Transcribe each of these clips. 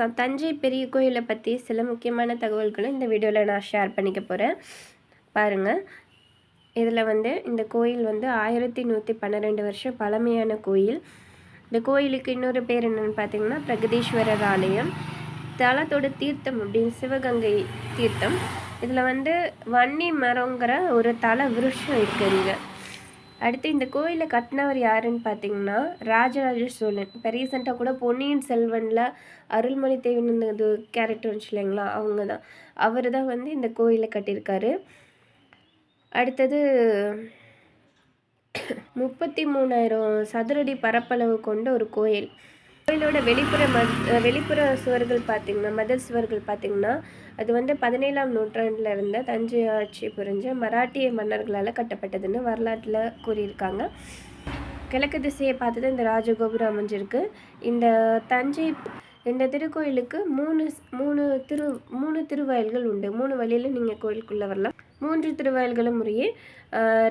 Hi Thanjai பெரிய கோயிலை பற்றி சில முக்கியமான தகவல்களை இந்த வீடியோவில் நான் ஷேர் பண்ணிக்க போகிறேன் பாருங்கள் இதில் வந்து இந்த கோயில் வந்து ஆயிரத்தி நூற்றி பன்னிரெண்டு வருஷம் பழமையான கோயில். இந்த கோயிலுக்கு இன்னொரு பேர் என்னென்னு பார்த்தீங்கன்னா பிரகதீஸ்வரர் ஆலயம். தலத்தோட தீர்த்தம் அப்படின்னு சிவகங்கை தீர்த்தம். இதில் வந்து வன்னி மரங்கிற ஒரு தல விருஷம் இருக்குது இங்கே. அடுத்து இந்த கோயிலை கட்டினவர் யாருன்னு பார்த்தீங்கன்னா ராஜராஜ சோழன் இப்போ ரீசெண்டாக கூட பொன்னியின் செல்வனில் அருள்மொழி தேவன் இது கேரக்டர் வந்துச்சு இல்லைங்களா? அவங்க தான் அவர் தான் வந்து இந்த கோயிலை கட்டியிருக்காரு. அடுத்தது முப்பத்தி மூணாயிரம் சதுரடி பரப்பளவு கொண்ட ஒரு கோயில். கோயிலோட வெளிப்புற மத் வெளிப்புற சுவர்கள் பார்த்திங்கன்னா மதில் சுவர்கள் பார்த்திங்கன்னா அது வந்து பதினேழாம் நூற்றாண்டில் இருந்த தஞ்சை ஆட்சி புரிஞ்ச மராட்டிய மன்னர்களால் கட்டப்பட்டதுன்னு வரலாற்றில் கூறியிருக்காங்க. கிழக்கு திசையை பார்த்து இந்த ராஜகோபுரம் அமைஞ்சிருக்கு. இந்த தஞ்சை இந்த திருக்கோயிலுக்கு மூணு மூணு திரு மூணு திருவாயில்கள் உண்டு. மூணு வழியில் நீங்கள் கோயிலுக்குள்ளே வரலாம். மூன்று திருவாயில்களும் முறையே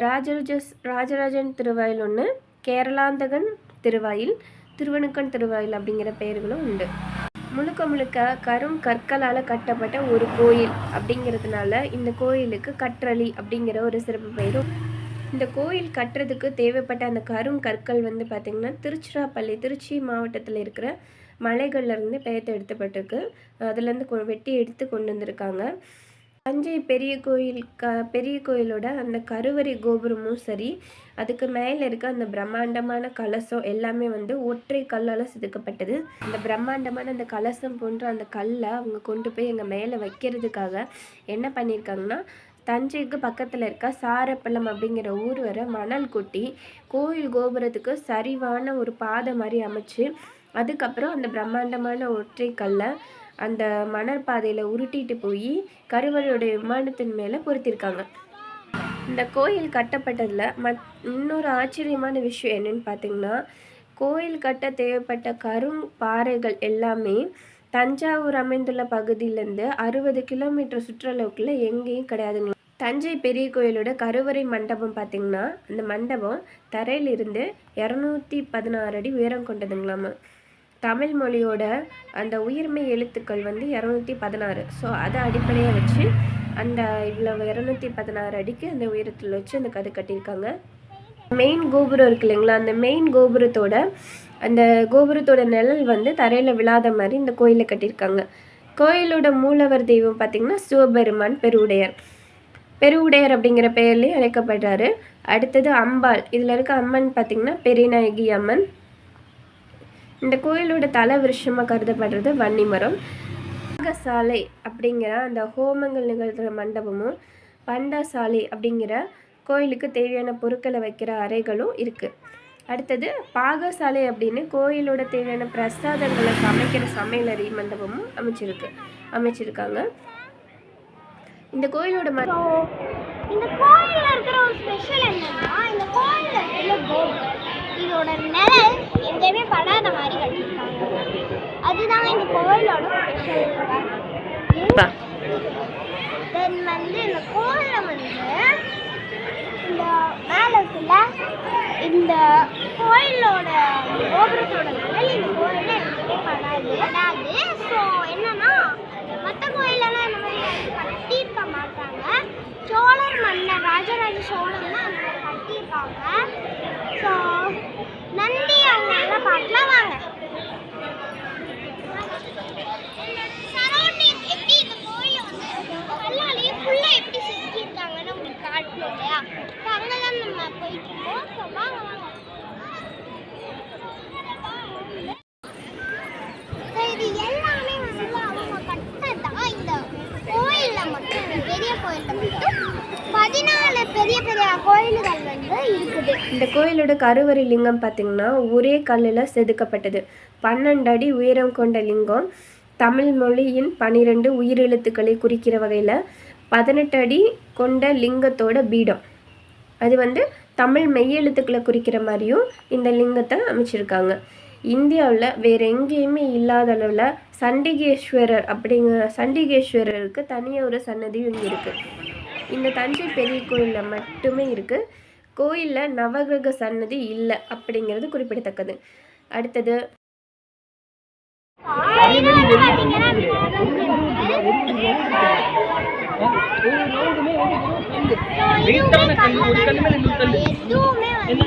ராஜராஜ ராஜராஜன் திருவாயில் ஒன்று கேரளாந்தகன் திருவாயில் திருவணுக்கன் திருவாயில் அப்படிங்கிற பெயர்களும் உண்டு. முழுக்க முழுக்க கரும் கற்களால் கட்டப்பட்ட ஒரு கோயில் அப்படிங்கிறதுனால இந்த கோயிலுக்கு கற்றளி அப்படிங்கிற ஒரு சிறப்பு பெயரும். இந்த கோயில் கட்டுறதுக்கு தேவைப்பட்ட அந்த கரும் கற்கள் வந்து பார்த்திங்கன்னா திருச்சிராப்பள்ளி திருச்சி மாவட்டத்தில் இருக்கிற மலைகள்லேருந்து பெயர்த்து எடுத்தப்பட்டிருக்கு. அதுலேருந்து வெட்டி எடுத்து கொண்டு வந்திருக்காங்க. தஞ்சை பெரிய கோயில் க பெரிய கோயிலோட அந்த கருவறை கோபுரமும் சரி அதுக்கு மேலே இருக்க அந்த பிரம்மாண்டமான கலசம் எல்லாமே வந்து ஒற்றை கல்லால் செதுக்கப்பட்டது. அந்த பிரம்மாண்டமான அந்த கலசம் போன்ற அந்த கல்லை அவங்க கொண்டு போய் எங்கள் மேலே வைக்கிறதுக்காக என்ன பண்ணியிருக்காங்கன்னா தஞ்சைக்கு பக்கத்தில் இருக்க சாரப்பள்ளம் அப்படிங்கிற ஊர் வர மணல் கொட்டி கோயில் கோபுரத்துக்கு சரிவான ஒரு பாதை மாதிரி அமைச்சு அதுக்கப்புறம் அந்த பிரம்மாண்டமான ஒற்றை கல்லை அந்த மணல் பாதையில் உருட்டிட்டு போய் கருவறையுடைய விமானத்தின் மேலே பொருத்திருக்காங்க. இந்த கோயில் கட்டப்பட்டதில் மத் இன்னொரு ஆச்சரியமான விஷயம் என்னென்னு பார்த்தீங்கன்னா கோயில் கட்ட தேவைப்பட்ட கரும் பாறைகள் எல்லாமே தஞ்சாவூர் அமைந்துள்ள பகுதியிலேருந்து அறுபது கிலோமீட்டர் சுற்றளவுக்குள்ள எங்கேயும் கிடையாதுங்களா தஞ்சை பெரிய கோயிலோட கருவறை மண்டபம் பார்த்திங்கன்னா அந்த மண்டபம் தரையிலிருந்து இரநூத்தி பதினாறு அடி உயரம் கொண்டதுங்களாமா. தமிழ் மொழியோட அந்த உயிர்மை எழுத்துக்கள் வந்து இரநூத்தி பதினாறு. ஸோ அதை அடிப்படையாக வச்சு அந்த இவ்வளோ இரநூத்தி பதினாறு அடிக்கு அந்த உயரத்தில் வச்சு அந்த கதை கட்டியிருக்காங்க. மெயின் கோபுரம் இருக்கு இல்லைங்களா? அந்த மெயின் கோபுரத்தோட அந்த கோபுரத்தோட நிழல் வந்து தரையில் விழாத மாதிரி இந்த கோயிலை கட்டியிருக்காங்க. கோயிலோட மூலவர் தெய்வம் பார்த்திங்கன்னா சிவபெருமான் பெருவுடையர். பெருவுடையர் அப்படிங்கிற பெயர்லேயும் அழைக்கப்படுறாரு. அடுத்தது அம்பாள். இதில் இருக்க அம்மன் பார்த்திங்கன்னா பெரியநாயகி அம்மன். இந்த கோயிலோட தலை விருஷமாக கருதப்படுறது வன்னிமரம். யாகசாலை அப்படிங்கிற அந்த ஹோமங்கள் நிகழ்த்துகிற மண்டபமும் பண்டாசாலை அப்படிங்கிற கோயிலுக்கு தேவையான பொருட்களை வைக்கிற அறைகளும் இருக்குது அடுத்தது பாகசாலை அப்படின்னு கோயிலோட தேவையான பிரசாதங்களை சமைக்கிற சமையலறை மண்டபமும் அமைச்சிருக்கு அமைச்சிருக்காங்க. இந்த கோயிலோட மண்டபம் இந்த கோயிலில் இருக்கிற ஒரு ஸ்பெஷல் என்னன்னா இந்த கோயிலில் இதோட நிழல் எங்கேயுமே படாத மாதிரி கட்டியிருக்காங்க. அதுதான் இந்த கோயிலோட ஸ்பெஷல் தென். வந்து இந்த கோயிலில் வந்து இந்த மேலே இருக்குல்ல இந்த கோயிலோட கோபுரத்தோட நிழல் இந்த கோயிலில் எங்கேயுமே படாது. படாது ஸோ என்னன்னா மற்ற கோயிலெல்லாம் இந்த மாதிரி கட்டியிருக்க மாட்டாங்க. சோழர் மன்னர் ராஜராஜ சோழன் தான் அந்த மாதிரி கட்டியிருக்காங்க ஸோ பார்க்கலாம் வாங்க. சரௌண்டிங் எப்படி இந்த கோயிலை வந்து கல்லாலேயே ஃபுல்லாக எப்படி செஞ்சுருக்காங்கன்னு உங்களுக்கு காட்டணும் இல்லையா? அங்கே தான் நம்ம போயிட்டு இருக்கோம் ஸோ வாங்க வாங்க So, இது எல்லாமே வந்து அவங்க கட்டதான் இந்த கோயிலில் மட்டும் இந்த பெரிய கோயிலில் மட்டும் பதினாலு பெரிய பெரிய கோயில்கள் வந்து இருக்குது இந்த கோயிலோட கருவறை லிங்கம் பார்த்திங்கன்னா ஒரே கல்லில் செதுக்கப்பட்டது. பன்னெண்டு அடி உயரம் கொண்ட லிங்கம் தமிழ் மொழியின் பனிரெண்டு உயிரெழுத்துக்களை குறிக்கிற வகையில் பதினெட்டு அடி கொண்ட லிங்கத்தோட பீடம். அது வந்து தமிழ் மெய்யெழுத்துக்களை குறிக்கிற மாதிரியும் இந்த லிங்கத்தை அமைச்சிருக்காங்க. இந்தியாவில் வேறு எங்கேயுமே இல்லாத அளவில் சண்டிகேஸ்வரர் அப்படிங்கிற சண்டிகேஸ்வரருக்கு தனியாக ஒரு சன்னதியும் இங்கே இருக்குது இந்த தஞ்சை பெரிய கோயிலில் மட்டுமே இருக்குது கோயிலில் நவகிரக சன்னதி இல்லை அப்படிங்கிறது குறிப்பிடத்தக்கது. அடுத்தது எதுவுமே வந்து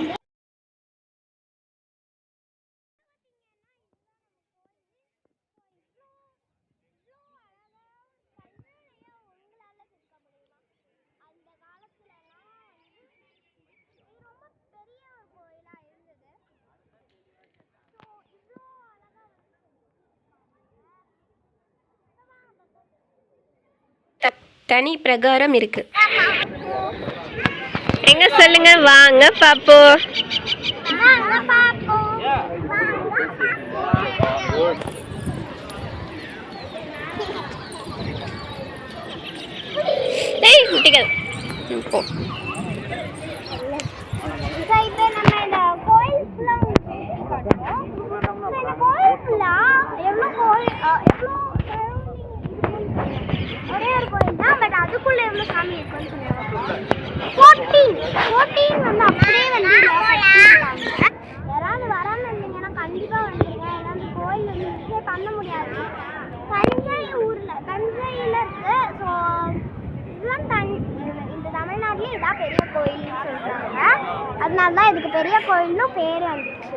த- தனி பிரகாரம் இருக்கு. எங்க சொல்லுங்க வாங்க பாப்போம். ஏய் குட்டிகள். போ So, இப்ப நம்ம இந்த கோயில் full-ஆ வந்து காட்டுறோம். So, இந்த கோயில் full-ஆ எவ்வளவு கோயில், அ, எவ்வளவு surrounding ஒரே ஒரு கோயில் தான் பட் அதுக்குள்ள எவ்வளவு சாமி இருக்குன்னு சொல்லுவாங்க ஃபோர்டீன் ஃபோர்டீன் வந்து அப்படியே வந்து வச்சிருக்காங்க. யாராவது வராம இருந்தீங்கன்னா கண்டிப்பா வந்துருங்க ஏன்னா பண்ண முடியாது. தஞ்சை ஊர்ல தஞ்சையில இருக்கு. ஸோ இதுதான் தன் இந்த தமிழ்நாட்டிலே இதான் பெரிய கோயில்னு சொல்றாங்க. அதனால தான் இதுக்கு பெரிய கோயில்னு பேர் வந்துச்சு.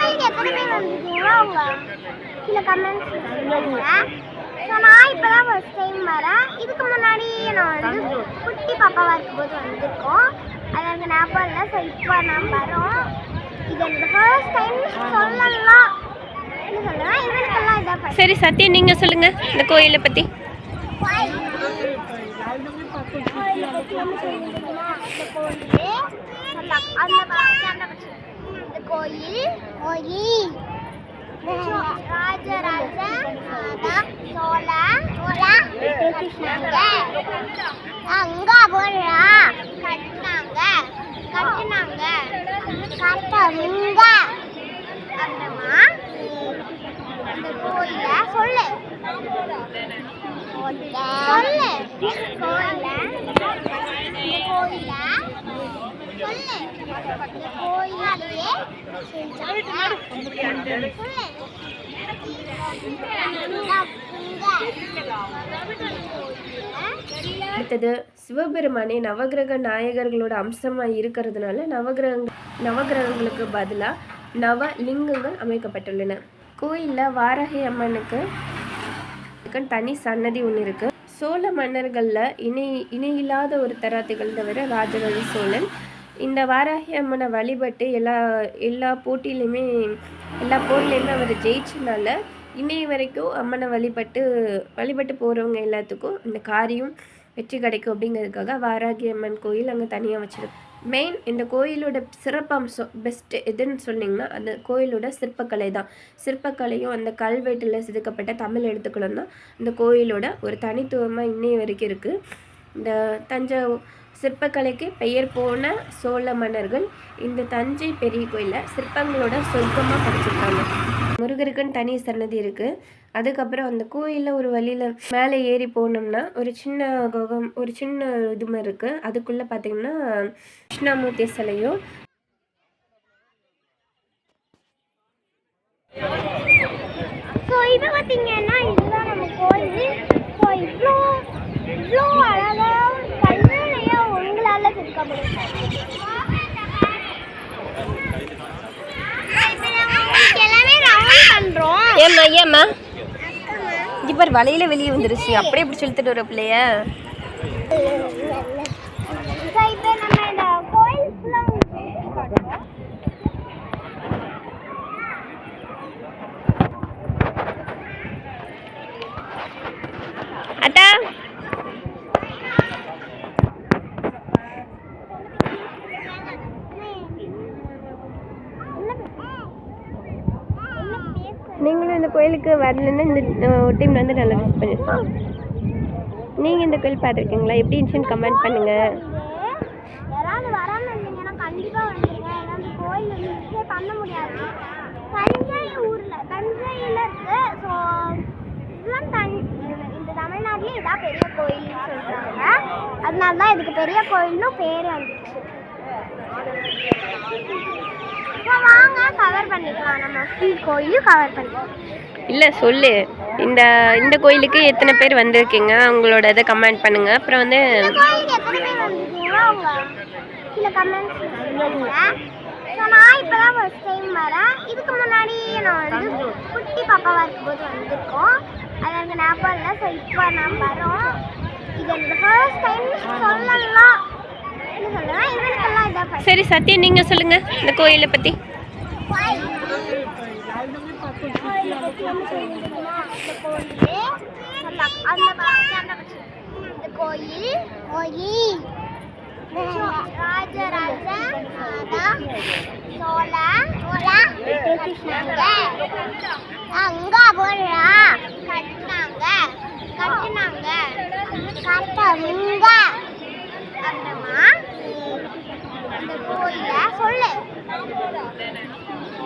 நீங்க எத்தனை பேர் வந்திருக்கீங்களோ அவங்க கீழே கமெண்ட்ஸ் சொல்லுங்க. ஸோ நான் இப்போ தான் ஃபஸ்ட் டைம் வரேன். இதுக்கு முன்னாடி நான் வந்து குட்டி பாப்பாவாக இருக்கும்போது வந்திருக்கோம். அது எனக்கு ஞாபகம் இல்லை ஸோ இப்போ நான் வரோம் சரி சத்யா நீங்க சொல்லுங்க இந்த கோயிலை பத்தி கோயில் கோயில் ராஜராஜ சோழ அங்க போடுறா கட்டினாங்க கட்டினாங்க. கட்டணுங்க அப்புறமா அந்த கோயில சொல்லு. சொல்லு. கோயில கோயில சொல்லு. கோயிலே சொல்லு. அடுத்தது சிவபெருமானே நவகிரக நாயகர்களோட அம்சமாக இருக்கிறதுனால நவகிரக நவகிரகங்களுக்கு பதிலாக நவ லிங்கங்கள் அமைக்கப்பட்டுள்ளன. கோயிலில் வாராகி அம்மனுக்கு தனி சன்னதி ஒன்று இருக்கு. சோழ மன்னர்களில் இணை இணையில்லாத ஒரு தரா திகழ்ந்தவர் ராஜராஜ சோழன். இந்த வாராகி அம்மனை வழிபட்டு எல்லா எல்லா போட்டியிலையுமே எல்லா போர்லேருந்து அவர் ஜெயிச்சனால இன்னைய வரைக்கும் அம்மனை வழிபட்டு வழிபட்டு போகிறவங்க எல்லாத்துக்கும் இந்த காரியம் வெற்றி கிடைக்கும் அப்படிங்கிறதுக்காக வாராகி அம்மன் கோயில் அங்கே தனியாக வச்சிருக்கு மெயின் இந்த கோயிலோட சிறப்பம்சம் பெஸ்ட்டு எதுன்னு சொன்னிங்கன்னா அந்த கோயிலோட சிற்பக்கலை தான். சிற்பக்கலையும் அந்த கல்வெட்டில் செதுக்கப்பட்ட தமிழ் எழுத்துக்களும் தான் இந்த கோயிலோட ஒரு தனித்துவமாக இன்னைய வரைக்கும் இருக்குது இந்த தஞ்சை சிற்பக்கலைக்கு பெயர் போன சோழ மன்னர்கள் இந்த தஞ்சை பெரிய கோயிலில் சிற்பங்களோட சொர்க்கமாக படிச்சிருக்காங்க. முருகருக்குன்னு தனி சன்னதி இருக்குது அதுக்கப்புறம் அந்த கோயிலில் ஒரு வழியில் மேலே ஏறி போனோம்னா ஒரு சின்ன குகம் ஒரு சின்ன இது இருக்குது அதுக்குள்ளே பார்த்திங்கன்னா கிருஷ்ணாமூர்த்தி சிலையும் ஸோ இது பார்த்தீங்கன்னா இதுதான் நம்ம கோயில். ஸோ இவ்வளோ இவ்வளோ உங்களால் முடியும். ஏம்மா ஏம்மா? இப்போ வலையில வெளியே வந்துருச்சு. அப்படியே இப்படி இழுத்துட்டு வர பிள்ளைய ஸோ இப்போ நம்ம இந்த கோயில் ஃபுல்லாக காட்டுறோம் அட்டா நீங்களும் இந்த கோயிலுக்கு வரலன்னா இந்த டைம் வந்து நல்லா மிஸ் பண்ணிருக்கோம் நீங்கள் இந்த கோயில் பார்த்துருக்கீங்களா? எப்படி இருந்துச்சுன்னு கமெண்ட் பண்ணுங்கள் யாராவது வராம இருந்தீங்கன்னா வந்துருங்க. ஏன்னா அந்த கோயில் வந்து பண்ண முடியாது. தஞ்சை இருக்கு. ஸோ இதுதான் தன் இந்த தமிழ்நாட்டிலே இதான் பெரிய கோயில்னு சொல்கிறாங்க அதனால தான் இதுக்கு பெரிய கோயில்னு பேர் வந்துச்சு. வாங்க கவர் பண்ணிக்கலாம். நம்ம ஃபுல் கோயிலும் கவர் பண்ணிக்கலாம். இல்லை சொல்லு. இந்த இந்த கோயிலுக்கு எத்தனை பேர் வந்திருக்கீங்க? உங்களோட இதை கமெண்ட் பண்ணுங்க. அப்புறம் வந்து நான் இப்போ தான் ஃபர்ஸ்ட் டைம் வரேன். இதுக்கு முன்னாடி நான் வந்து குட்டி பாப்பாவாக இருக்கும்போது வந்திருக்கோம். அது எனக்கு ஞாபகம் இல்லை. ஸோ இப்போ நான் வரோம் இது என்னோட ஃபர்ஸ்ட் டைம் சொல்லலாம் என்ன சொல்லலாம் இவனுக்கெல்லாம் இதான் first சரி சத்யா நீங்கள் சொல்லுங்கள் இந்த கோயிலை பற்றி இந்த கோயில் கோயில் ராஜராஜ சோழ சோழ கிருஷ்ணாங்க அங்க போடுறா கட்டினாங்க கட்டினாங்க கட்டமுங்க அப்புறமா இந்த கோயில சொல்லு சொல்லு கோயில இந்த கோயில சொல்லு இந்த கோயில கல்லாலேயே செஞ்சாங்க சொல்லு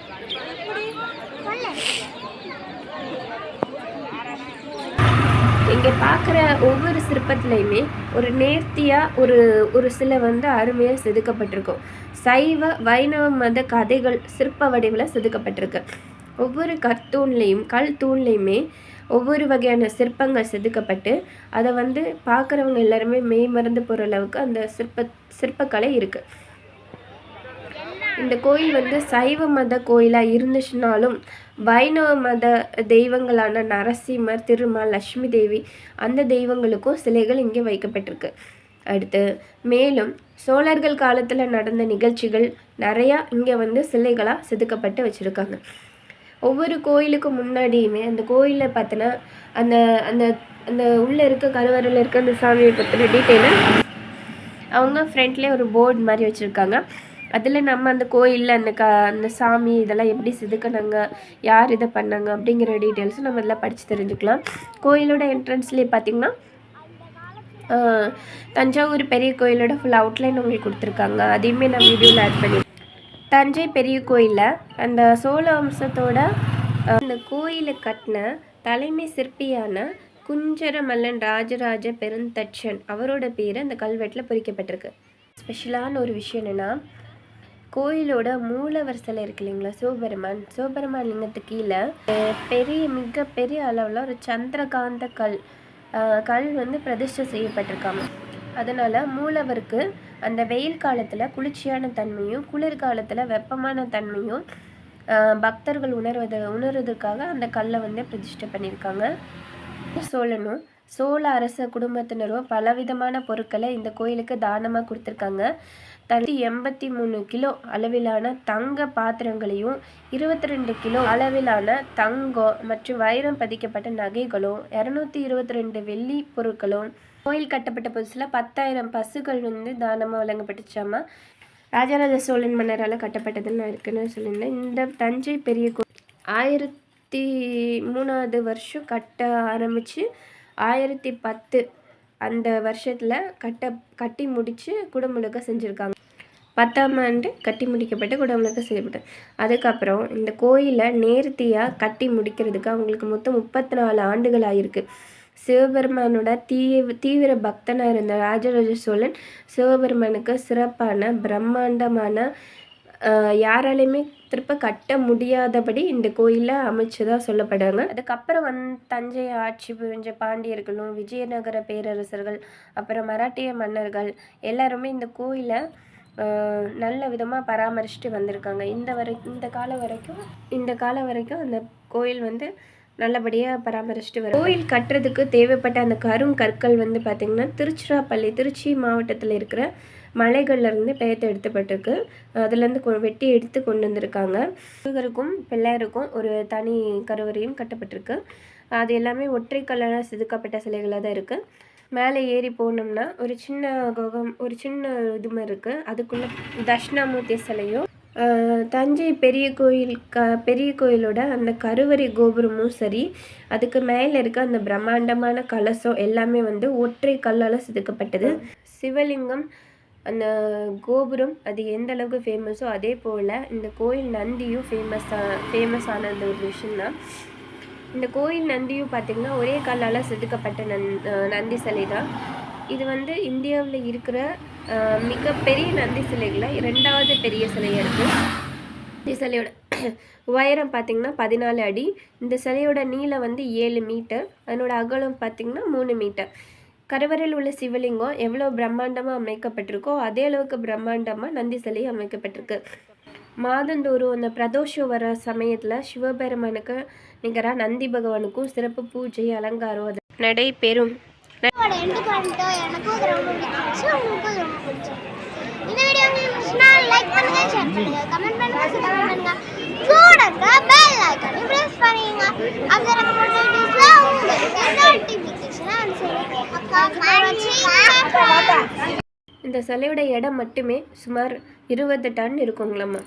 இங்கே பார்க்குற ஒவ்வொரு சிற்பத்துலேயுமே ஒரு நேர்த்தியாக ஒரு ஒரு சில வந்து அருமையாக செதுக்கப்பட்டிருக்கும். சைவ வைணவ மத கதைகள் சிற்ப வடிவில் செதுக்கப்பட்டிருக்கு. ஒவ்வொரு கற்தூண்லேயும் கல் தூண்லேயுமே ஒவ்வொரு வகையான சிற்பங்கள் செதுக்கப்பட்டு அதை வந்து பார்க்குறவங்க எல்லாருமே மெய் மறந்து போகிற அளவுக்கு அந்த சிற்ப சிற்பக்கலை இருக்குது இந்த கோயில் வந்து சைவ மத கோயிலாக இருந்துச்சுனாலும் வைணவ மத தெய்வங்களான நரசிம்மர் திருமால் லட்சுமி தேவி அந்த தெய்வங்களுக்கும் சிலைகள் இங்கே வைக்கப்பட்டிருக்கு. அடுத்து மேலும் சோழர்கள் காலத்தில் நடந்த நிகழ்ச்சிகள் நிறையா இங்கே வந்து சிலைகளாக செதுக்கப்பட்டு வச்சுருக்காங்க. ஒவ்வொரு கோயிலுக்கு முன்னாடியுமே அந்த கோயிலை பார்த்தினா அந்த அந்த அந்த உள்ளே இருக்க கருவறையில் இருக்க அந்த சாமியை பற்றின டீட்டெயிலை அவங்க ஃப்ரண்ட்லேயே ஒரு போர்டு மாதிரி வச்சுருக்காங்க. அதில் நம்ம அந்த கோயிலில் அந்த க அந்த சாமி இதெல்லாம் எப்படி செதுக்கினாங்க யார் இதை பண்ணாங்க அப்படிங்கிற டீட்டெயில்ஸும் நம்ம இதெல்லாம் படித்து தெரிஞ்சுக்கலாம். கோயிலோட என்ட்ரன்ஸ்லேயே பார்த்திங்கன்னா தஞ்சாவூர் பெரிய கோயிலோட ஃபுல் அவுட்லைன் உங்களுக்கு கொடுத்துருக்காங்க. அதையுமே நான் வீடியோவில் ஆட் பண்ணி தஞ்சை பெரிய கோயிலில் அந்த சோழ வம்சத்தோட அந்த கோயிலை கட்டின தலைமை சிற்பியான குஞ்சர மல்லன் ராஜராஜ பெருந்தச்சன் அவரோட பேர் அந்த கல்வெட்டில் பொறிக்கப்பட்டிருக்கு. ஸ்பெஷலான ஒரு விஷயம் என்னென்னா கோயிலோட மூலவர் சிலை இருக்கு இல்லைங்களா? சிவபெருமான். சிவபெருமான் லிங்கத்துக்கு கீழே பெரிய மிக பெரிய அளவில் ஒரு சந்திரகாந்த கல் கல் வந்து பிரதிஷ்டை செய்யப்பட்டிருக்காங்க. அதனால் மூலவருக்கு அந்த வெயில் காலத்தில் குளிர்ச்சியான தன்மையும் குளிர்காலத்தில் வெப்பமான தன்மையும் பக்தர்கள் உணர்வது உணர்வதற்காக அந்த கல்லை வந்து பிரதிஷ்டை பண்ணியிருக்காங்க. சோழனும் சோழ அரச குடும்பத்தினரும் பலவிதமான பொருட்களை இந்த கோயிலுக்கு தானமாக கொடுத்துருக்காங்க. தனி எண்பத்தி மூணு கிலோ அளவிலான தங்க பாத்திரங்களையும் இருபத்தி ரெண்டு கிலோ அளவிலான தங்கம் மற்றும் வைரம் பதிக்கப்பட்ட நகைகளும் இரநூத்தி இருபத்தி ரெண்டு வெள்ளி பொருட்களும். கோயில் கட்டப்பட்ட புதுசில் பத்தாயிரம் பசுக்கள் வந்து தானமாக வழங்கப்பட்டுச்சாமா ராஜராஜ சோழன் மன்னரால் கட்டப்பட்டதுன்னு இருக்குன்னு சொல்லியிருந்தேன். இந்த தஞ்சை பெரிய கோயில் ஆயிரத்தி மூணாவது வருஷம் கட்ட ஆரம்பித்து ஆயிரத்தி பத்து அந்த வருஷத்தில் கட்ட கட்டி முடித்து குடமுழுக்க செஞ்சுருக்காங்க. பத்தாம் ஆண்டு கட்டி முடிக்கப்பட்டு குடமுழுக்க செய்யப்பட்டது அதுக்கப்புறம் இந்த கோயிலை நேர்த்தியாக கட்டி முடிக்கிறதுக்கு அவங்களுக்கு மொத்தம் முப்பத்தி நாலு ஆண்டுகள் ஆயிருக்கு சிவபெருமானோட தீவ தீவிர பக்தனாக இருந்த ராஜராஜ சோழன் சிவபெருமானுக்கு சிறப்பான பிரம்மாண்டமான யாராலையுமே திருப்ப கட்ட முடியாதபடி இந்த கோயிலை அமைச்சதா சொல்லப்படுறாங்க. அதுக்கப்புறம் வந் தஞ்சை ஆட்சி புரிஞ்ச பாண்டியர்களும் விஜயநகர பேரரசர்கள் அப்புறம் மராட்டிய மன்னர்கள் எல்லாருமே இந்த கோயிலை நல்ல விதமாக பராமரிச்சுட்டு வந்திருக்காங்க. இந்த வரை இந்த காலம் வரைக்கும் இந்த காலம் வரைக்கும் அந்த கோயில் வந்து நல்லபடியாக பராமரிச்சுட்டு வரும் கோயில் கட்டுறதுக்கு தேவைப்பட்ட அந்த கரும் கற்கள் வந்து பார்த்திங்கன்னா திருச்சிராப்பள்ளி திருச்சி மாவட்டத்தில் இருக்கிற மலைகள்லேருந்து பெயர்த்து எடுத்துப்பட்டிருக்கு. அதுலேருந்து கொ வெட்டி எடுத்து கொண்டு வந்திருக்காங்க. முருகருக்கும் பிள்ளையருக்கும் ஒரு தனி கருவறையும் கட்டப்பட்டிருக்கு. அது எல்லாமே ஒற்றை கல்லால் செதுக்கப்பட்ட சிலைகளாக தான் இருக்குது மேலே ஏறி போனோம்னா ஒரு சின்ன குகம் ஒரு சின்ன இதுவும் இருக்குது அதுக்குள்ளே தட்சிணாமூர்த்தி சிலையும் தஞ்சை பெரிய கோயில் க பெரிய கோயிலோட அந்த கருவறை கோபுரமும் சரி அதுக்கு மேலே இருக்க அந்த பிரம்மாண்டமான கலசம் எல்லாமே வந்து ஒற்றை கல்லால் செதுக்கப்பட்டது. சிவலிங்கம் அந்த கோபுரம் அது எந்த அளவுக்கு ஃபேமஸோ அதே போல் இந்த கோயில் நந்தியும் ஃபேமஸாக ஃபேமஸான ஆனது ஒரு விஷயம்தான். இந்த கோயில் நந்தியும் பார்த்திங்கன்னா ஒரே கல்லால் செதுக்கப்பட்ட நந் நந்தி சிலை தான். இது வந்து இந்தியாவில் இருக்கிற மிகப்பெரிய நந்தி சிலைகளில் இரண்டாவது பெரிய சிலையாக இருக்குது இந்த சிலையோட உயரம் பார்த்திங்கன்னா பதினாலு அடி. இந்த சிலையோட நீளம் வந்து ஏழு மீட்டர். அதனோட அகலம் பார்த்திங்கன்னா மூணு மீட்டர். கருவறையில் உள்ள சிவலிங்கம் எவ்வளோ பிரம்மாண்டமாக அமைக்கப்பட்டிருக்கோ அதே அளவுக்கு பிரம்மாண்டமாக நந்தி சிலை அமைக்கப்பட்டிருக்கு. மாதந்தோறும் அந்த பிரதோஷம் வர சமயத்தில் சிவபெருமானுக்கு நிகராக நந்தி பகவானுக்கும் சிறப்பு பூஜை அலங்காரம் அது நடைபெறும் இந்த இந்த சிலையோட எடை மட்டுமே சுமார் இருபது டன் இருக்குங்களாம்மா.